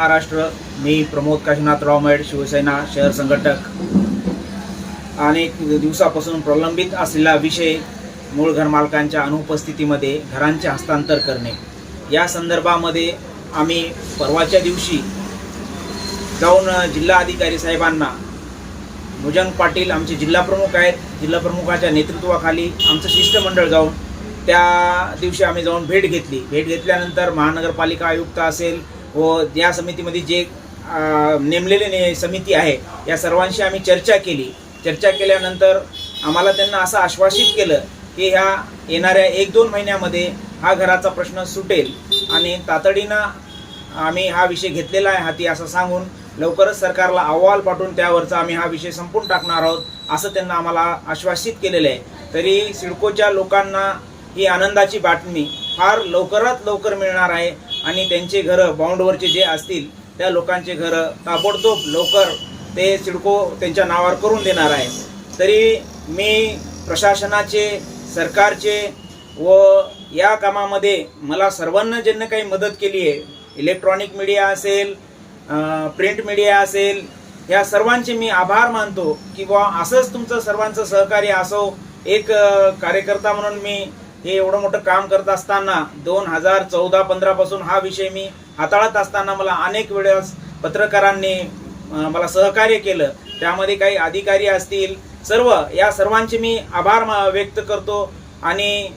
महाराष्ट्र मी प्रमोद काशीनाथ रावमेड शिवसेना शहर संघटक. अनेक दिवसापासून प्रलंबित असलेला विषय मूळ घरमालकांच्या अनुपस्थितीमध्ये घरांचे हस्तांतर करणे. या संदर्भामध्ये आम्ही परवाच्या दिवशी जाऊन जिल्हा अधिकारी साहेबांना भुजंग पाटील आमचे जिल्हाप्रमुख आहेत जिल्हाप्रमुखाच्या नेतृत्वाखाली आमचं शिष्टमंडळ जाऊन त्या दिवशी आम्ही जाऊन भेट घेतली. भेट घेतल्यानंतर महानगरपालिका आयुक्त असेल व या समितीमध्ये जे नेमलेले ने समिती आहे या सर्वांशी आम्ही चर्चा केली. चर्चा केल्यानंतर आम्हाला त्यांना असं आश्वासित केलं की ह्या येणाऱ्या एक दोन महिन्यामध्ये हा घराचा प्रश्न सुटेल आणि तातडीनं आम्ही हा विषय घेतलेला आहे हाती असं सांगून लवकरच सरकारला अहवाल पाठवून त्यावरचा आम्ही हा विषय संपून टाकणार आहोत असं त्यांना आम्हाला आश्वासित केलेलं आहे. तरी सिडकोच्या लोकांना ही आनंदाची बातमी फार लवकरात लवकर मिळणार आहे. आणि त्यांचे घरं बाउंडवरचे जे असतील त्या लोकांचे घरं ताबडतोब लवकर ते सिडको त्यांच्या नावावर करून देणार आहे. तरी मी प्रशासनाचे सरकारचे व या कामामध्ये मला सर्वांना ज्यांना काही मदत केली आहे इलेक्ट्रॉनिक मीडिया असेल प्रिंट मीडिया असेल या सर्वांचे मी आभार मानतो की बुवा असंच तुमचं सर्वांचं सहकार्य असो एक कार्यकर्ता म्हणून मी हे एवढं मोठं काम करत असताना दोन हजार चौदा पंधरापासून हा विषय मी हाताळत असताना मला अनेक वेळेस पत्रकारांनी मला सहकार्य केलं. त्यामध्ये काही अधिकारी असतील सर्व या सर्वांचे मी आभार मा- व्यक्त करतो आणि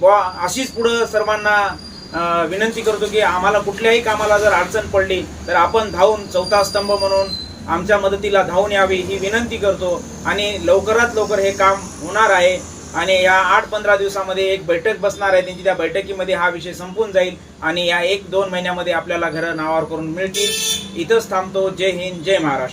बुवा अशीच पुढं सर्वांना विनंती करतो की आम्हाला कुठल्याही कामाला जर अडचण पडली तर आपण धावून चौथा स्तंभ म्हणून आमच्या मदतीला धावून यावी ही विनंती करतो आणि लवकरात लवकर हे काम होणार आहे. आणि या आठ पंधरा दिवसामध्ये एक बैठक बसणार आहे. त्यांची त्या बैठकीमध्ये हा विषय संपून जाईल आणि या एक दोन महिन्यामध्ये आपल्याला घरं नावावर करून मिळतील. इथंच थांबतो. जय हिंद जय महाराष्ट्र.